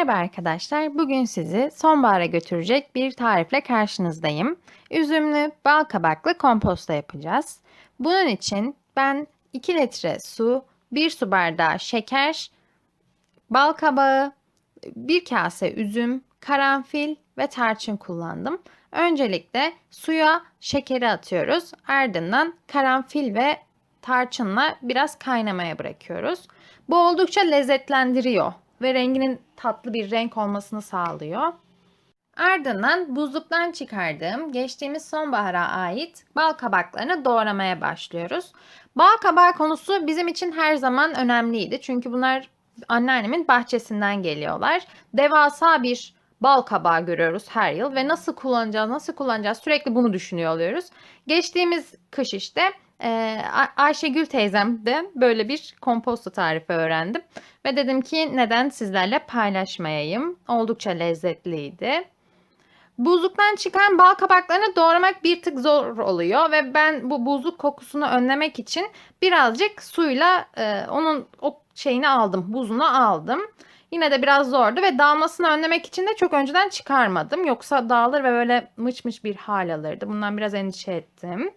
Merhaba arkadaşlar. Bugün sizi sonbahara götürecek bir tarifle karşınızdayım. Üzümlü bal kabaklı komposta yapacağız. Bunun için ben 2 litre su, 1 su bardağı şeker, bal kabağı, 1 kase üzüm, karanfil ve tarçın kullandım. Öncelikle suya şekeri atıyoruz. Ardından karanfil ve tarçınla biraz kaynamaya bırakıyoruz. Bu oldukça lezzetlendiriyor ve renginin tatlı bir renk olmasını sağlıyor. Ardından buzluktan çıkardığım geçtiğimiz sonbahara ait bal kabaklarını doğramaya başlıyoruz. Bal kabağı konusu bizim için her zaman önemliydi. Çünkü bunlar anneannemin bahçesinden geliyorlar. Devasa bir bal kabağı görüyoruz her yıl ve nasıl kullanacağız, nasıl kullanacağız sürekli bunu düşünüyor oluyoruz. Geçtiğimiz kış işte e, Ayşegül teyzemden böyle bir komposto tarifi öğrendim. Ve dedim ki neden sizlerle paylaşmayayım. Oldukça lezzetliydi. Buzluktan çıkan bal kabaklarını doğramak bir tık zor oluyor ve ben bu buzluk kokusunu önlemek için birazcık suyla e, onun o şeyini aldım, buzunu aldım. Yine de biraz zordu ve dağılmasını önlemek için de çok önceden çıkarmadım. Yoksa dağılır ve böyle mıç mıç bir hal alırdı. Bundan biraz endişe ettim.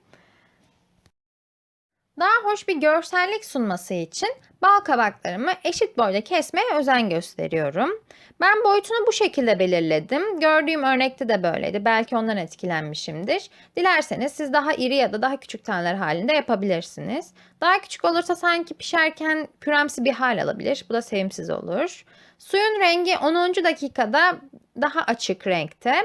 Daha hoş bir görsellik sunması için bal kabaklarımı eşit boyda kesmeye özen gösteriyorum. Ben boyutunu bu şekilde belirledim. Gördüğüm örnekte de böyleydi. Belki ondan etkilenmişimdir. Dilerseniz siz daha iri ya da daha küçük taneler halinde yapabilirsiniz. Daha küçük olursa sanki pişerken püremsi bir hal alabilir. Bu da sevimsiz olur. Suyun rengi 10. dakikada daha açık renkte.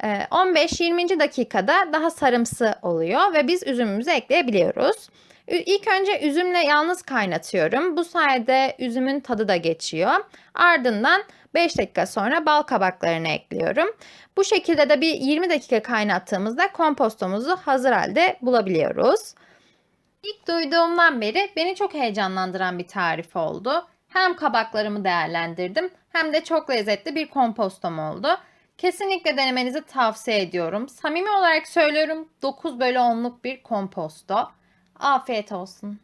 15-20. Ee, dakikada daha sarımsı oluyor ve biz üzümümüzü ekleyebiliyoruz. İlk önce üzümle yalnız kaynatıyorum. Bu sayede üzümün tadı da geçiyor. Ardından 5 dakika sonra bal kabaklarını ekliyorum. Bu şekilde de bir 20 dakika kaynattığımızda kompostumuzu hazır halde bulabiliyoruz. İlk duyduğumdan beri beni çok heyecanlandıran bir tarif oldu. Hem kabaklarımı değerlendirdim hem de çok lezzetli bir kompostom oldu. Kesinlikle denemenizi tavsiye ediyorum. Samimi olarak söylüyorum 9 bölü 10'luk bir komposto. Afiyet olsun.